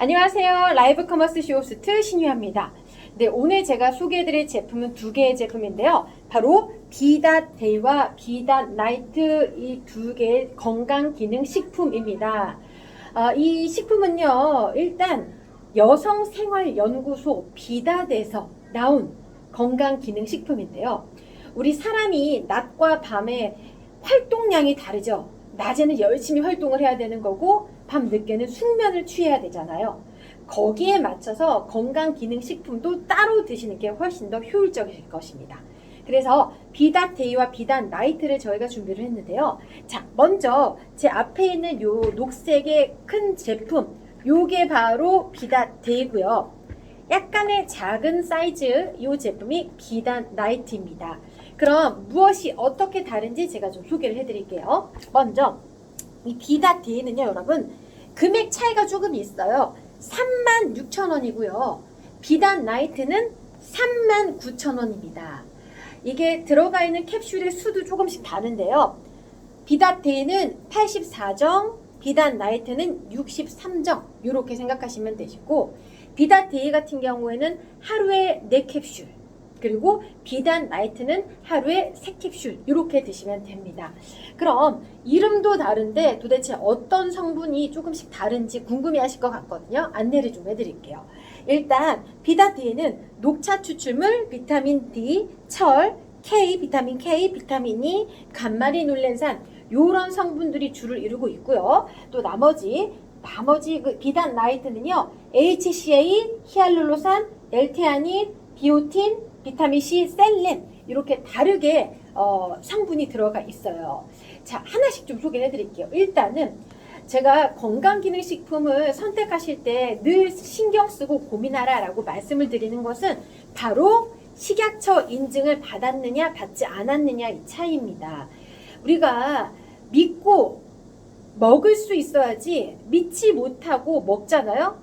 안녕하세요. 라이브 커머스 쇼호스트 신유합니다. 네, 오늘 제가 소개해드릴 제품은 두 개의 제품인데요. 바로 비닷 데이와 비닷 나이트 이 두 개의 건강 기능 식품입니다. 아, 이 식품은요, 일단 여성생활연구소 비닷에서 나온 건강 기능 식품인데요. 우리 사람이 낮과 밤에 활동량이 다르죠. 낮에는 열심히 활동을 해야 되는 거고 밤 늦게는 숙면을 취해야 되잖아요. 거기에 맞춰서 건강 기능 식품도 따로 드시는 게 훨씬 더 효율적일 것입니다. 그래서 비닷 데이와 비닷 나이트를 저희가 준비를 했는데요. 자, 먼저 제 앞에 있는 요 녹색의 큰 제품, 요게 바로 비닷 데이고요. 약간의 작은 사이즈 요 제품이 비단 나이트입니다. 그럼 무엇이 어떻게 다른지 제가 좀 소개를 해드릴게요. 먼저 이 비단 D는요 여러분 금액 차이가 조금 있어요. 36,000원이고요. 비단 나이트는 39,000원입니다. 이게 들어가 있는 캡슐의 수도 조금씩 다른데요. 비단 D는 84정, 비단 나이트는 63정 이렇게 생각하시면 되시고 비단 데이 같은 경우에는 하루에 4캡슐 그리고 비단 나이트는 하루에 3캡슐 이렇게 드시면 됩니다. 그럼 이름도 다른데 도대체 어떤 성분이 조금씩 다른지 궁금해 하실 것 같거든요. 안내를 좀 해드릴게요. 일단 데이는 녹차 추출물, 비타민 D, 철, K, 비타민 K, 비타민 E, 감마리놀렌산 이런 성분들이 주를 이루고 있고요. 또 나머지 나머지 그 비단 나이트는요. HCA, 히알룰로산, 엘테아닌, 비오틴, 비타민 C, 셀렌 이렇게 다르게 어, 성분이 들어가 있어요. 자 하나씩 좀 소개해 드릴게요. 일단은 제가 건강기능식품을 선택하실 때 늘 신경 쓰고 고민하라라고 말씀을 드리는 것은 바로 식약처 인증을 받았느냐 받지 않았느냐 이 차이입니다. 우리가 믿고 먹을 수 있어야지 믿지 못하고 먹잖아요.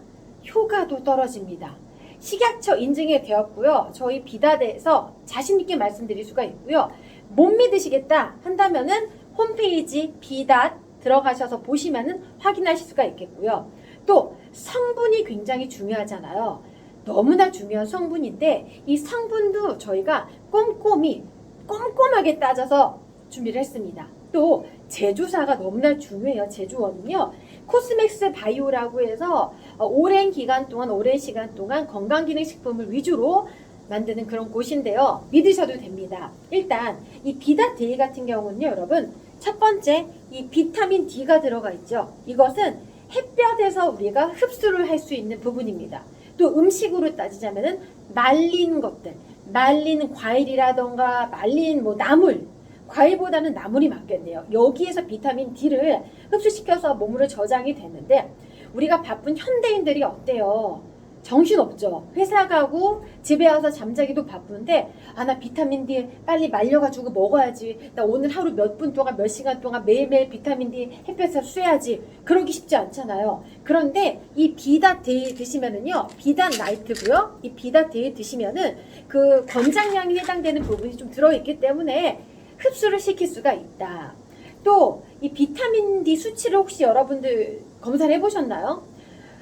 효과도 떨어집니다. 식약처 인증이 되었고요. 저희 비다대에서 자신있게 말씀드릴 수가 있고요. 못 믿으시겠다 한다면은 홈페이지 비닷 들어가셔서 보시면은 확인하실 수가 있겠고요. 또 성분이 굉장히 중요하잖아요. 너무나 중요한 성분인데 이 성분도 저희가 꼼꼼히 꼼꼼하게 따져서 준비를 했습니다. 또 제조사가 너무나 중요해요. 제조원은요. 코스맥스 바이오라고 해서 어, 오랜 기간 동안 오랜 시간 동안 건강기능식품을 위주로 만드는 그런 곳인데요. 믿으셔도 됩니다. 일단 이 비다 데이 같은 경우는요, 여러분 첫 번째 이 비타민 D가 들어가 있죠. 이것은 햇볕에서 우리가 흡수를 할 수 있는 부분입니다. 또 음식으로 따지자면은 말린 것들, 말린 과일이라던가 말린 뭐 나물 과일보다는 나물이 맞겠네요. 여기에서 비타민 D를 흡수시켜서 몸으로 저장이 되는데 우리가 바쁜 현대인들이 어때요? 정신 없죠. 회사 가고 집에 와서 잠자기도 바쁜데 아 나 비타민 D 빨리 말려가지고 먹어야지. 나 오늘 하루 몇 분 동안 몇 시간 동안 매일매일 비타민 D 햇볕에서 쐬야지. 그러기 쉽지 않잖아요. 그런데 이 비다 데이 드시면은요, 비단 나이트고요. 이 비다 데이 드시면은 그 권장량이 해당되는 부분이 좀 들어있기 때문에 흡수를 시킬 수가 있다. 또 이 비타민 D 수치를 혹시 여러분들 검사를 해보셨나요?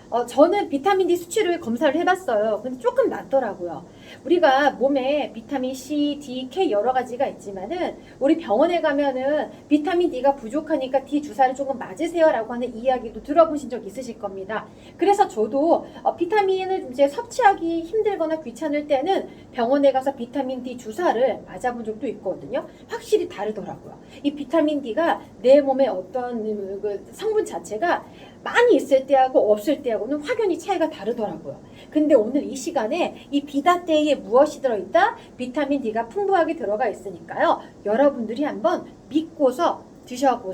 어, 저는 비타민 D 수치를 검사를 해봤어요. 근데 조금 낮더라고요. 우리가 몸에 비타민 C, D, K 여러 가지가 있지만은 우리 병원에 가면은 비타민 D가 부족하니까 D 주사를 조금 맞으세요라고 하는 이야기도 들어보신 적 있으실 겁니다. 그래서 저도 어, 비타민을 이제 섭취하기 힘들거나 귀찮을 때는 병원에 가서 비타민 D 주사를 맞아본 적도 있거든요. 확실히 다르더라고요. 이 비타민 D가 내 몸에 어떤 그 성분 자체가 많이 있을 때하고 없을 때하고는 확연히 차이가 다르더라고요. 근데 오늘 이 시간에 이 비다데이에 무엇이 들어있다? 비타민 D가 풍부하게 들어가 있으니까요. 여러분들이 한번 믿고서 드셔보세요.